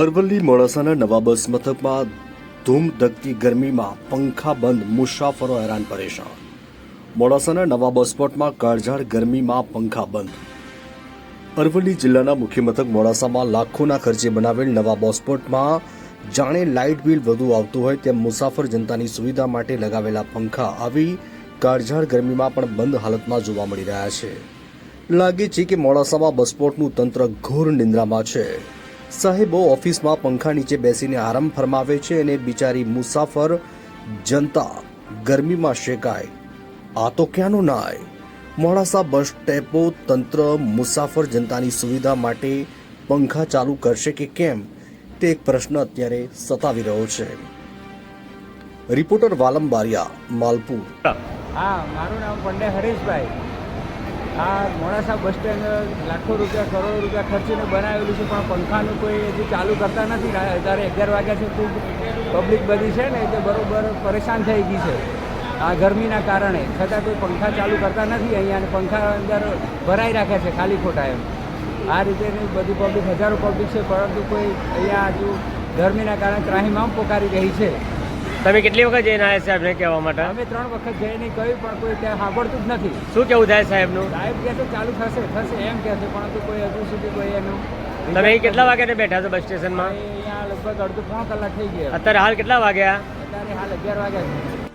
અરવલ્લી મોડાસાના નવા બસ મથકમાં ધૂમ ધકતી ગરમીમાં પંખા બંધ, મુસાફરો હેરાન પરેશાન. મોડાસાના નવા બસ સ્પોટમાં કાળઝાળ ગરમીમાં પંખા બંધ. અરવલ્લી જિલ્લાના મુખ્ય મથક મોડાસામાં લાખોના ખર્ચે બનાવેલ નવા બસ સ્પોટમાં જાણે લાઇટ બિલ વધુ આવતું હોય તેમ મુસાફર જનતાની સુવિધા માટે લગાવેલા પંખા આવી કાળઝાળ ગરમીમાં પણ બંધ હાલતમાં જોવા મળી રહ્યા છે. લાગે છે કે મોડાસામાં બસ સ્પોટનું તંત્ર ઘોર નિંદ્રામાં છે. સાહેબો ઓફિસમાં પંખા નીચે બેસીને આરામ ફરમાવે છે અને બિચારી મુસાફર જનતા ગરમીમાં શેકાય. આ તો ક્યાંનું નાય? મોડાસા બસ ડેપો તંત્ર મુસાફર જનતાની સુવિધા માટે પંખા ચાલુ કરશે કે કેમ? તે એક પ્રશ્ન અત્યારે સતાવી રહ્યો છે. રિપોર્ટર વાલમ બારિયા, માલપુર. હા, મારું નામ પંડે હરેશભાઈ. આ મોડાસા બસ સ્ટેન્ડ લાખો રૂપિયા, કરોડો રૂપિયા ખર્ચીને બનાવેલું છે, પણ પંખાનું કોઈ હજી ચાલુ કરતા નથી. અત્યારે અગિયાર વાગ્યા છે, ખૂબ પબ્લિક બધી છે ને, એટલે બરાબર પરેશાન થઈ ગઈ છે. આ ગરમીના કારણે. છતાં કોઈ પંખા ચાલુ કરતા નથી અહીંયા અને પંખા અંદર ભરાઈ રાખ્યા છે, ખાલી ખોટા એમ. આ રીતેની બધી પબ્લિક હજારો પબ્લિક છે, પરંતુ કોઈ અહીંયા હજુ ગરમીના કારણે ત્રાહીમામ પોકારી રહી છે. તમે કેટલી વખત જઈને આવ્યા સાહેબને કહેવા માટે? અમે ત્રણ વખત જઈને કહ્યું પણ કોઈ ત્યાં સાંભળતું જ નથી. શું કેવું થાય સાહેબનું? સાહેબ કહે તો ચાલુ થશે થશે એમ કહે છે પણ કોઈ હજુ સુધી કોઈ એનું તમે કેટલા વાગ્યાને બેઠા છો બસ સ્ટેશનમાં? અહીંયા લગભગ અડધો ત્રણ કલાક થઈ ગયા. અત્યારે હાલ કેટલા વાગ્યા? અત્યારે હાલ અગિયાર વાગ્યા છે.